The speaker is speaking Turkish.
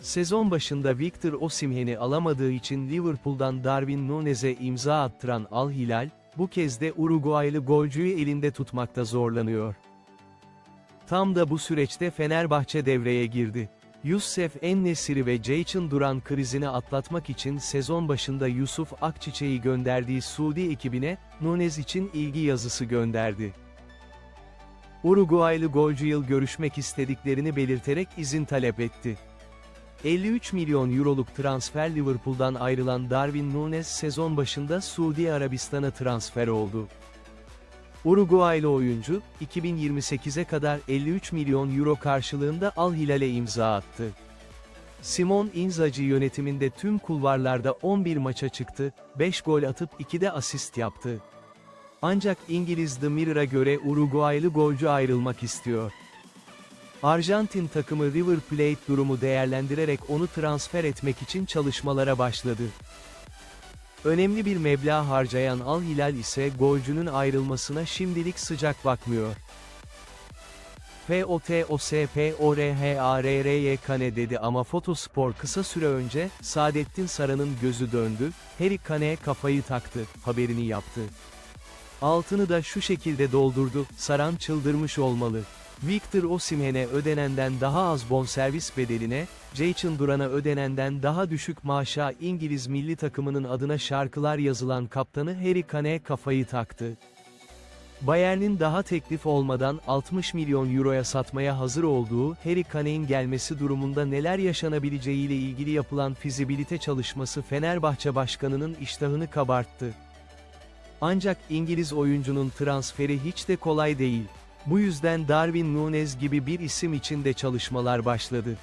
Sezon başında Victor Osimhen'i alamadığı için Liverpool'dan Darwin Nunez'e imza attıran Al Hilal, bu kez de Uruguaylı golcüyü elinde tutmakta zorlanıyor. Tam da bu süreçte Fenerbahçe devreye girdi. Yusuf Ennesiri ve Ceyçin Duran krizini atlatmak için sezon başında Yusuf Akçiçek'i gönderdiği Suudi ekibine, Nunez için ilgi yazısı gönderdi. Uruguaylı golcü yıl görüşmek istediklerini belirterek izin talep etti. 53 milyon euroluk transfer Liverpool'dan ayrılan Darwin Núñez sezon başında Suudi Arabistan'a transfer oldu. Uruguaylı oyuncu, 2028'e kadar 53 milyon euro karşılığında Al Hilal'e imza attı. Simon Inzaghi yönetiminde tüm kulvarlarda 11 maça çıktı, 5 gol atıp 2 de asist yaptı. Ancak İngiliz The Mirror'a göre Uruguaylı golcü ayrılmak istiyor. Arjantin takımı River Plate durumu değerlendirerek onu transfer etmek için çalışmalara başladı. Önemli bir meblağ harcayan Al Hilal ise golcünün ayrılmasına şimdilik sıcak bakmıyor. FOTOSPORHARRY Kane dedi ama Fotospor kısa süre önce, Saadettin Saran'ın gözü döndü, Harry Kane'ye kafayı taktı, haberini yaptı. Altını da şu şekilde doldurdu, Saran çıldırmış olmalı. Victor Osimhen'e ödenenden daha az bonservis bedeline, Jayson Duran'a ödenenden daha düşük maaşa İngiliz milli takımının adına şarkılar yazılan kaptanı Harry Kane kafayı taktı. Bayern'in daha teklif olmadan 60 milyon euroya satmaya hazır olduğu Harry Kane'in gelmesi durumunda neler yaşanabileceğiyle ilgili yapılan fizibilite çalışması Fenerbahçe Başkanı'nın iştahını kabarttı. Ancak İngiliz oyuncunun transferi hiç de kolay değil. Bu yüzden Darwin Núñez gibi bir isim için de çalışmalar başladı.